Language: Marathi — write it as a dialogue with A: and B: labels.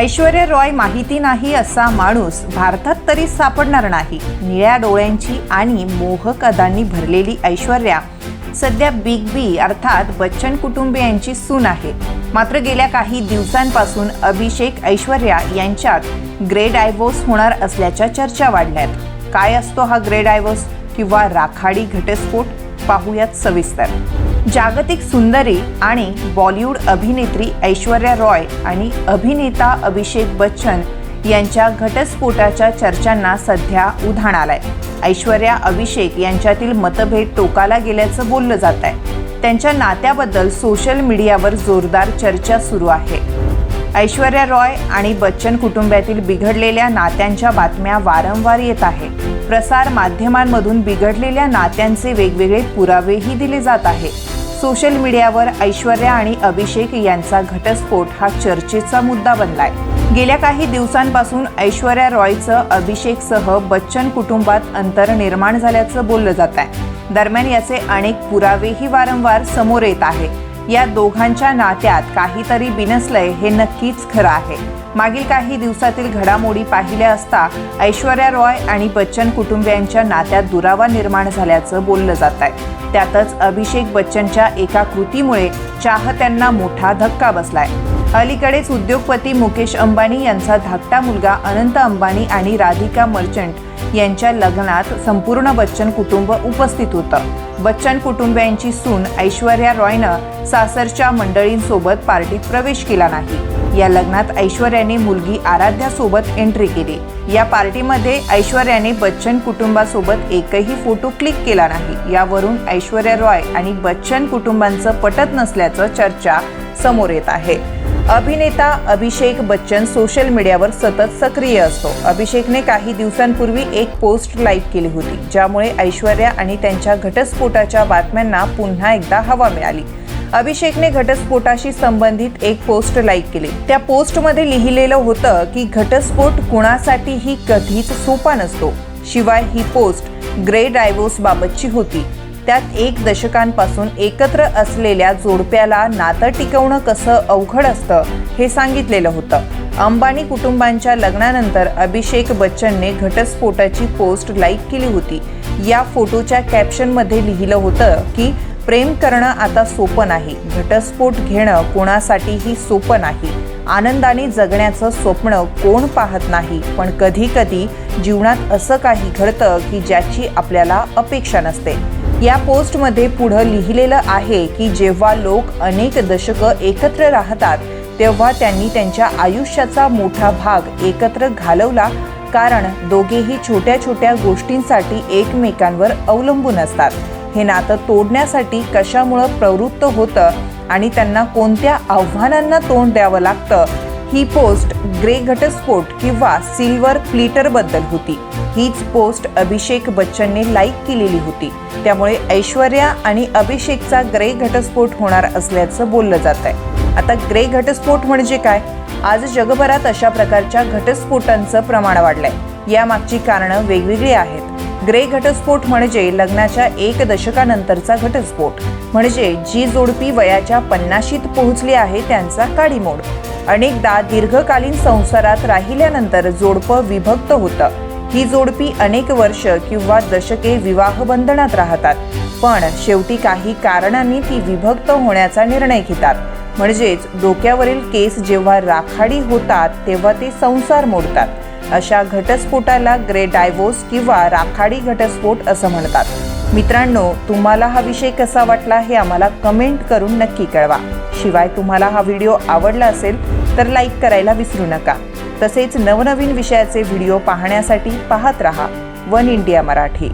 A: ऐश्वर्या रॉय माहिती नाही असा माणूस भारतात तरी सापडणार नाही. निळ्या डोळ्यांची आणि मोहक अदांनी भरलेली ऐश्वर्या सध्या बिग बी अर्थात बच्चन कुटुंबियांची सून आहे. मात्र गेल्या काही दिवसांपासून अभिषेक ऐश्वर्या यांच्यात ग्रे डायव्होर्स होणार असल्याच्या चर्चा वाढल्यात. काय असतो हा ग्रे डायव्होर्स किंवा राखाडी घटस्फोट? पाहूयात सविस्तर. जागतिक सुंदरी आणि बॉलिवूड अभिनेत्री ऐश्वर्या रॉय आणि अभिनेता अभिषेक बच्चन यांच्या घटस्फोटाच्या चर्चांना सध्या उधाण आलंय. ऐश्वर्या अभिषेक यांच्यातील मतभेद टोकाला गेल्याचं बोललं जात आहे त्यांच्या नात्याबद्दल सोशल मीडियावर जोरदार चर्चा सुरू आहे. ऐश्वर्या रॉय आणि बच्चन कुटुंबातील बिघडलेल्या नात्यांच्या बातम्या वारंवार येत आहे. प्रसार माध्यमांमधून बिघडलेल्या नात्यांचे वेगवेगळे पुरावेही दिले जात आहे सोशल मीडियावर ऐश्वर्या आणि अभिषेक यांचा घटस्फोट हा चर्चेचा मुद्दा बनलाय. गेल्या काही दिवसांपासून ऐश्वर्या रॉयचं अभिषेकसह बच्चन कुटुंबात अंतर निर्माण झाल्याचं बोललं जात आहे दरम्यान याचे अनेक पुरावेही वारंवार समोर येत आहे. या दोघांच्या नात्यात काहीतरी बिनसलंय हे नक्कीच खरं आहे. मागील काही दिवसातील घडामोडी पाहिल्या असता ऐश्वर्या रॉय आणि बच्चन कुटुंबियांच्या नात्यात दुरावा निर्माण झाल्याचं बोललं जात आहे त्यातच अभिषेक बच्चनच्या एका कृतीमुळे चाहत्यांना मोठा धक्का बसलाय. अलीकडेच उद्योगपती मुकेश अंबानी यांचा धाकटा मुलगा अनंत अंबानी आणि राधिका मर्चंट यांच्या लग्नात संपूर्ण बच्चन कुटुंब उपस्थित होतं. बच्चन कुटुंबियांची सून ऐश्वर्या रॉयनं सासरच्या मंडळींसोबत पार्टीत प्रवेश केला नाही. या लग्नात ऐश्वर्याने मुलगी आराध्यासोबत एंट्री केली. या पार्टीमध्ये ऐश्वर्याने बच्चन कुटुंबासोबत एकही फोटो क्लिक केला नाही. यावरून ऐश्वर्या रॉय आणि बच्चन कुटुंबांचं पटत नसल्याचं चर्चा समोर येत आहे. अभिनेता अभिषेक बच्चन सोशल मीडियावर सतत सक्रिय असतो. अभिषेकने काही दिवसांपूर्वी एक पोस्ट लाईक केली होती ज्यामुळे ऐश्वर्या आणि त्यांच्या घटस्फोटाच्या बातम्यांना पुन्हा एकदा हवा मिळाली. अभिषेकने घटस्फोटाशी संबंधित एक पोस्ट लाईक केली. त्या पोस्टमध्ये लिहिलेलं होतं की घटस्फोट कुणासाठीही कधीच सोपा नसतो. शिवाय ही पोस्ट ग्रे डायव्होर्स बाबतची होती. त्यात एक दशकांपासून एकत्र असलेल्या जोडप्याला नातं टिकवणं कसं अवघड असतं हे सांगितलेलं होतं. अंबानी कुटुंबांच्या लग्नानंतर अभिषेक बच्चनने घटस्फोटाची पोस्ट लाईक केली होती. या फोटोच्या कॅप्शनमध्ये लिहिलं होतं की प्रेम करणं आता सोपं नाही. घटस्फोट घेणं कोणासाठीही सोपं नाही. आनंदाने जगण्याचं स्वप्न कोण पाहत नाही. पण कधी कधी जीवनात असं काही घडतं की ज्याची आपल्याला अपेक्षा नसते. या पोस्टमध्ये पुढं लिहिलेलं आहे की जेव्हा लोक अनेक दशकं एकत्र राहतात तेव्हा त्यांनी त्यांच्या आयुष्याचा मोठा भाग एकत्र घालवला. कारण दोघेही छोट्या छोट्या गोष्टींसाठी एकमेकांवर अवलंबून असतात. हे नातं तोडण्यासाठी कशामुळं प्रवृत्त होतं आणि त्यांना कोणत्या आव्हानांना तोंड द्यावं लागतं ही पोस्ट ग्रे घटस्फोट किंवा सिल्वर प्लिटरबद्दल होती. हीच पोस्ट अभिषेक बच्चनने लाईक केलेली होती. त्यामुळे ऐश्वर्या आणि अभिषेकचा ग्रे घटस्फोट होणार असल्याचं बोललं जात आहे आता ग्रे घटस्फोट म्हणजे काय? आज जगभरात अशा प्रकारच्या घटस्फोटांचं प्रमाण वाढलंय. यामागची कारणं वेगवेगळी आहेत. ग्रे घटस्फोट म्हणजे लग्नाच्या एक दशकानंतरचा घटस्फोट. म्हणजे जी जोडपी वयाच्या पन्नाशीत पोहोचली आहे त्यांचा काडीमोड. अनेकदा दीर्घकालीन संसारात राहिल्यानंतर जोडपं विभक्त होतं. ही जोडपी अनेक वर्ष किंवा दशके विवाह बंधनात राहतात. पण शेवटी काही कारणांनी ती विभक्त होण्याचा निर्णय घेतात. म्हणजेच डोक्यावरील केस जेव्हा राखाडी होतात तेव्हा ते संसार मोडतात. अशा घटस्फोटाला ग्रे डायव्होर्स किंवा राखाडी घटस्फोट असं म्हणतात. मित्रांनो तुम्हाला हा विषय कसा वाटला हे आम्हाला कमेंट करून नक्की कळवा. शिवाय तुम्हाला हा व्हिडिओ आवडला असेल तर लाईक करायला विसरू नका. तसेच नवनवीन विषयाचे व्हिडिओ पाहण्यासाठी पाहत रहा. One India Marathi.